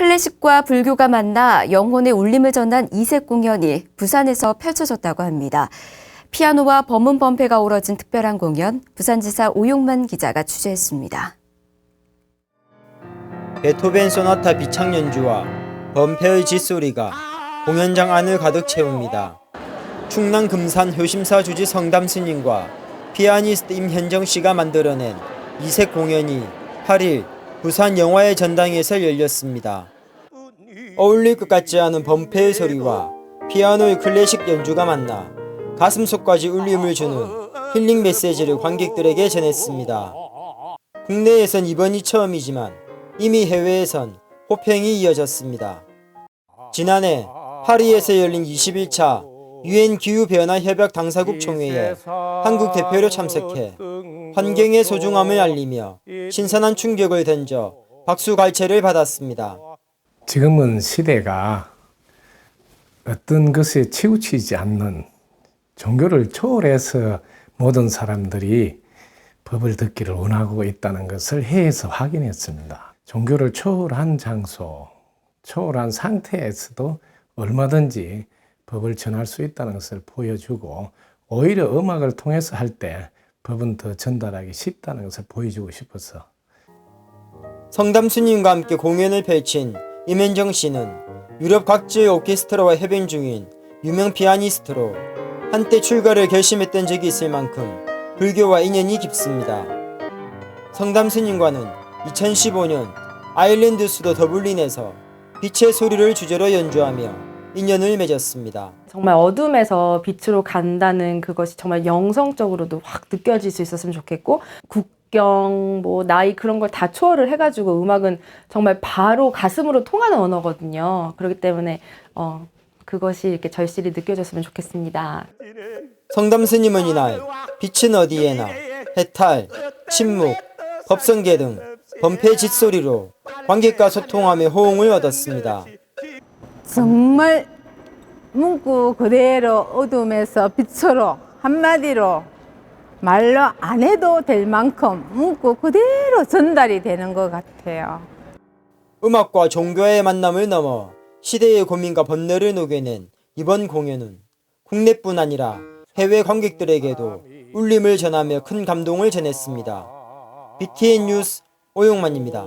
클래식과 불교가 만나 영혼의 울림을 전한 이색 공연이 부산에서 펼쳐졌다고 합니다. 피아노와 범은 범패가 어우러진 특별한 공연, 부산지사 오용만 기자가 취재했습니다. 베토벤 소나타 비창 연주와 범패의 짖소리가 공연장 안을 가득 채웁니다. 충남 금산 효심사 주지 성담 스님과 피아니스트 임현정 씨가 만들어낸 이색 공연이 8일 부산 영화의 전당에서 열렸습니다. 어울릴 것 같지 않은 범패의 소리와 피아노의 클래식 연주가 만나 가슴 속까지 울림을 주는 힐링 메시지를 관객들에게 전했습니다. 국내에선 이번이 처음이지만 이미 해외에선 호평이 이어졌습니다. 지난해 파리에서 열린 21차 유엔 기후 변화 협약 당사국 총회에 한국 대표로 참석해 환경의 소중함을 알리며 신선한 충격을 던져 박수 갈채를 받았습니다. 지금은 시대가 어떤 것에 치우치지 않는 종교를 초월해서 모든 사람들이 법을 듣기를 원하고 있다는 것을 해에서 확인했습니다. 종교를 초월한 장소, 초월한 상태에서도 얼마든지 법을 전할 수 있다는 것을 보여주고 오히려 음악을 통해서 할 때 법은 더 전달하기 쉽다는 것을 보여주고 싶어서 성담 스님과 함께 공연을 펼친 임현정 씨는 유럽 각지의 오케스트라와 협연 중인 유명 피아니스트로 한때 출가를 결심했던 적이 있을 만큼 불교와 인연이 깊습니다. 성담 스님과는 2015년 아일랜드 수도 더블린에서 빛의 소리를 주제로 연주하며 인연을 맺었습니다. 정말 어둠에서 빛으로 간다는 그것이 정말 영성적으로도 확 느껴질 수 있었으면 좋겠고 국경 뭐 나이 그런 걸 다 초월을 해가지고 음악은 정말 바로 가슴으로 통하는 언어거든요. 그렇기 때문에 어 그것이 이렇게 절실히 느껴졌으면 좋겠습니다. 성담 스님은 이날 빛은 어디에나 해탈, 침묵, 법성계 등 범패 짓소리로 관객과 소통하며 호응을 얻었습니다. 정말 문구 그대로 어둠에서 빛으로 한마디로 말로 안 해도 될 만큼 문구 그대로 전달이 되는 것 같아요. 음악과 종교의 만남을 넘어 시대의 고민과 번뇌를 녹여낸 이번 공연은 국내뿐 아니라 해외 관객들에게도 울림을 전하며 큰 감동을 전했습니다. BTN 뉴스 오용만입니다.